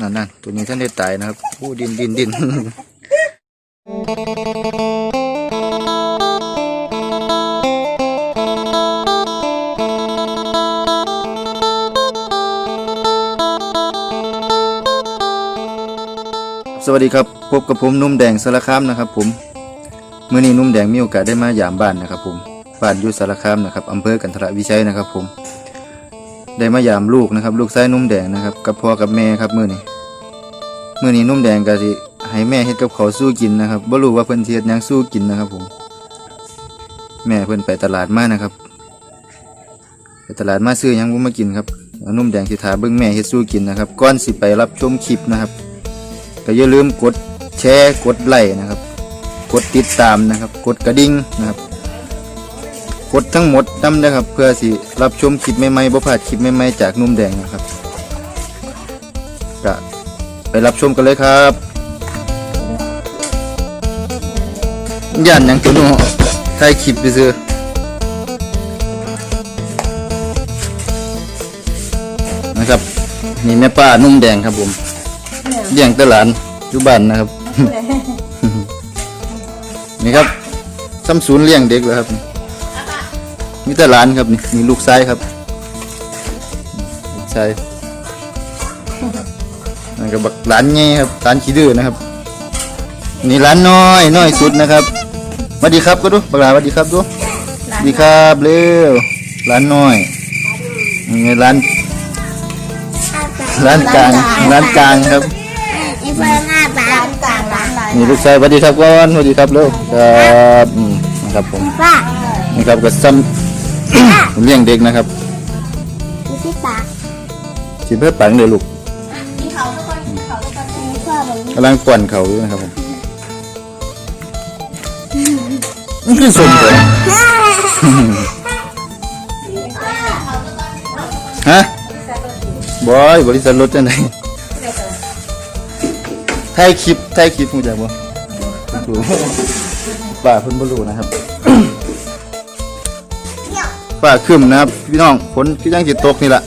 นั่นนั่นตัวนี้ท่านได้ตายนะครับผู้ดินดินดินสวัสดีครับพบกับผมนุ่มแดงสารคามนะครับ ผมเมื่อนี้นุ่มแดงมีโอกาสได้มาหยามบ้านนะครับ ผมบ้านอยู่สารคามนะครับอำเภอกันทรวิชัยนะครับ ผม ได้มายามลูกนะครับ ลูกชายนุ่มแดงนะครับกับพ่อกับแม่ครับมื้อนี้มื้อนี้นุ่มแดงก็สิให้แม่เฮ็ดกับเขาสู้กินนะครับบ่รู้ว่าเพิ่นสิเฮ็ดหยังสู้กินนะครับผมแม่เพิ่นไปตลาดมานะครับไปตลาดมาซื้อหยังบ่มากินครับนุ่มแดงสิถาเบิ่งแม่เฮ็ดสู้กินนะครับก่อนสิไปรับชมคลิปนะครับก็อย่าลืมกดแชร์กดไลค์นะครับ กดติดตามนะครับ กดกระดิ่งนะครับ กดทั้งหมดนำนะครับ เพื่อสิรับชมคลิปใหม่ๆบ่พลาดคลิปใหม่ๆจากนุ่มแดงนะครับก็ไปรับชมกันเลยครับย่านหยังตัวน้อถ่ายคลิปไปซื้อนะครับนี่แม่ป้านุ่มแดงครับผมเลี้ยงแตหลานอยู่บ้านนะครับ นี่ครับซ้ำศูนย์เลี้ยงเด็กเลยครับ มีแต่หลานครับนี่มีลูกชายครับลูกชายนั่นก็บักหลานไงครับหลานขี้ดื้อนะครับนี่หลานน้อยน้อยสุดนะครับสวัสดีครับก็ดูบักหลานสวัสดีครับดูสวัสดีครับเร็วหลานน้อยนี่หลานหลานกลางหลานกลางครับอีเฟิร์นหน้าตาร้านกลางร้านอะไรนี่ลูกชายสวัสดีครับก่อนสวัสดีครับเร็วครับอืมนะครับผมป้านี่ครับก็ซ้ำผม เลี้ยงเด็กนะครับอีพี่ปากสิเพื่อปังเลยลูกมีเขาทุกคนมีเขาทุกคนมีพ่อแบบนี้กำลังป่วนเขาอยู่นะครับผมนี่คือสมเลยฮะบอยบริษัทรถจังไหนถ่ายคลิปถ่ายคลิปมูจักบ่ดูป่าเพิ่นบ่รู้นะครับ ป่าครึมนะครับ พี่น้องฝนที่ยังจิตตกนี่แหละ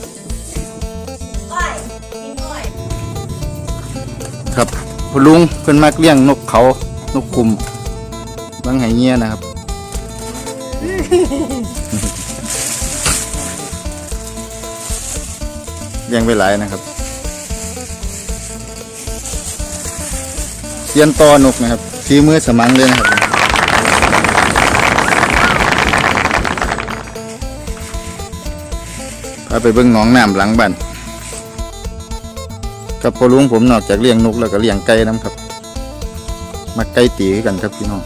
ครับคุณลุงเพิ่นมักเลี้ยงนกเขานกกลุ่มบางไหเงี้ยนะครับเลี้ยงไปหลายนะครับเสียนตอนกนะครับฝีมือสมังเลยนะครับ พาไปเบิ่งหนองน้ำหลังบ้านครับพอลุงผมนอกจากเลี้ยงนกแล้วก็เลี้ยงไก่น้ำครับ มาไก่ตีกันครับพี่น้อง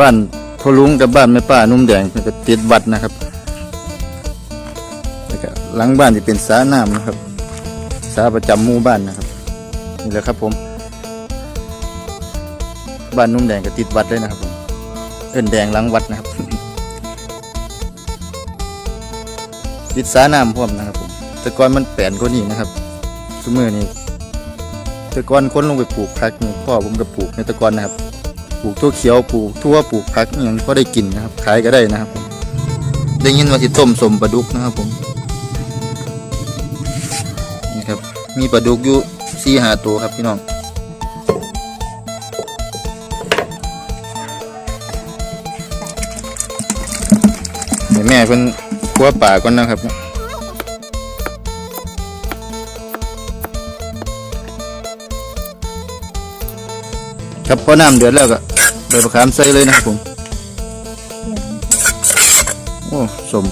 บ้านพอลุงกับบ้านแม่ป้านุ่มแดงมันก็ติดวัดนะครับแล้วก็หลังบ้านจะเป็นสาน้ำนะครับสาประจำหมู่บ้านนะครับนี่แหละครับผมบ้านนุ่มแดงก็ติดวัดเลยนะครับผมเอิ้นแดงหลังวัดนะครับ ติดสาน้ำพร้อมนะครับผมแต่ก่อนมันแปลนกว่านี้นะครับสมือนี้แต่ก่อนคนลงไปปลูกพักนี่พ่อผมก็ปลูกในตะกอนนะครับ ปลูกทั่วเขียวปลูกทั่วปลูกพักอย่างก็ได้กินนะครับ ขายก็ได้นะครับผมได้ยินว่าสิต้มสมปลาดุกนะครับผมนี่ครับมีปลาดุกอยู่สี่หาตัวครับพี่น้องแม่เพิ่น คั่วป่าก่อนนะครับครับพอน้ำเดือดแล้วก็ใบมะขามใส่เลยนะครับผม โอ้สม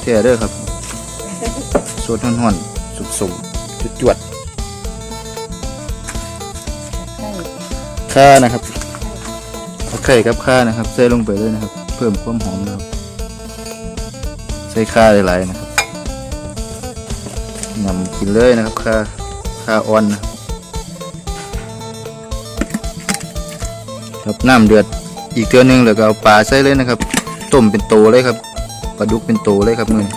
แท้เด้อครับสดห่อนๆสุกสมจุดจวดๆข่านะครับเอาไข่กับข่านะครับใส่ลงไปเลยนะครับ เพิ่มความหอมนะครับ ใส่ข่าหลายๆนะครับนำกินเลยนะครับข่าข่าอ่อนนะครับครับน้ำเดือดอีกเทื่อนึงแล้วก็เอาปลาใส่เลยนะครับต้มเป็นโตเลยครับปลาดุกเป็นโตเลยครับมือนี้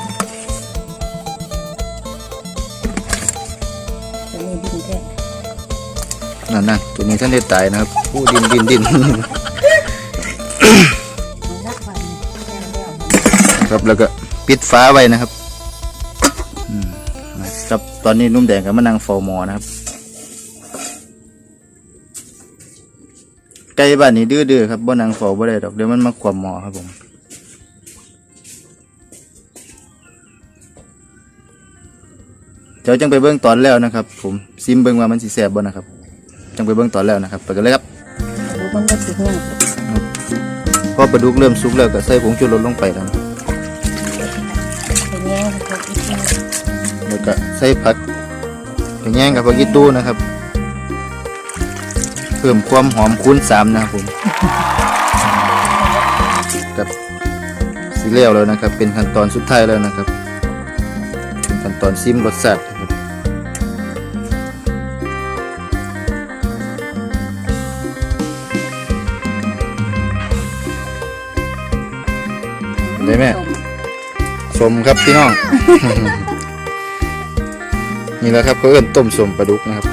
จะมีดินแค่นั่นนั่นตัวนี้ท่านได้ตายนะครับผู้ดินดินดินรักวันแค่เดียวครับแล้วก็ ปิดฟ้าไว้นะครับอืมนะครับ ตอนนี้นุ่มแดงกับมะนางฟอร์มอนะครับ ไก่บ้านนี้ดื้อๆครับบ่นางฟอบ่ได้ดอกเดี๋ยวมันมาขวมหมอครับผมเดี๋ยวจังไปเบิ่งตอนแล้วนะครับ ผมซิมเบิ่งว่ามันสิแซ่บบ่นะครับ จังไปเบิ่งตอนแล้วนะครับไปกันเลยครับดูมันก็สุกเนี่ยพอปลาดุกเริ่มสุกแล้วก็ใส่ผงชูรสลงไปแล้ว ก็ใส่ผักกระแยงกับผักอีตู้นะครับ เพิ่มความหอมคูณสามนะครับผมกับสีเหลวแล้วนะครับ เป็นขั้นตอนสุดท้ายแล้วนะครับเป็นขั้นตอนซิมรสชาตินะครับได้ไหมสมครับพี่น้อง นี่แหละครับเขาเอิ้นต้มสมปลาดุกนะครับ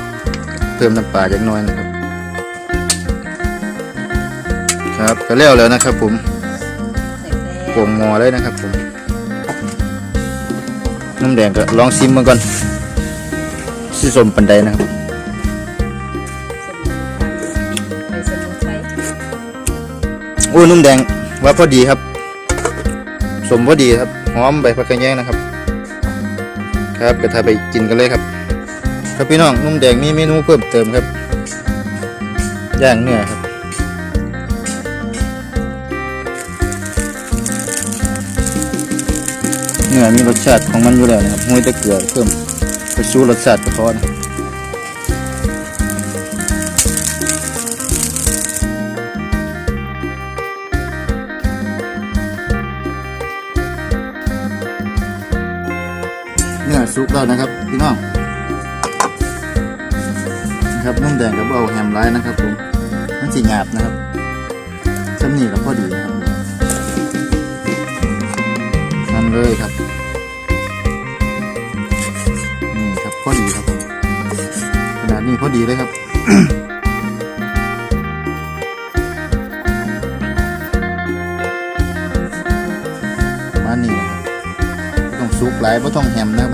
เพิ่มน้ำปลาจักน้อยนะครับ ครับก็แล้วแล้วนะครับ ผมโป่งมอเลยนะครับ ผมน้ำแดงก็ลองซิมมาก่อนสิสมปันใดนะครับโอ้นุ่มแดงว่าพอดีครับ สมพอดีครับหอมใบผักกระแยงนะครับ ครับก็ทาไปกินกันเลยครับ ครับพี่น้องนุ่มแดงมีเมนูเพิ่มเติมครับย่างเนื้อครับเนื้อมีรสชาติของมันอยู่แล้วนะครับห้วยตะเกลือเพิ่มไปชูรสชาติเฉพอน นื้อสุกแล้วนะครับพี่น้องนะครับนุ่มแดงกับเอาแฮมไลท์นะครับผมมันสีหยาบนะครับชั้นนี้ก็พอดีนะครับนั่นเลยครับนี่ครับพอดีครับผมขนาดนี้พอดีเลยครับประมาณนี้นะครับต้องสุกหลายไม่ต้องแฮมนะมับ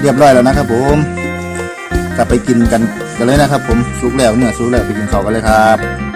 เรียบร้อยแล้วนะครับผมกลับไปกินกันกันเลยนะครับ ผมสุกแล้วเนื้อสุกแล้วไปกินข้าวกันเลยครับ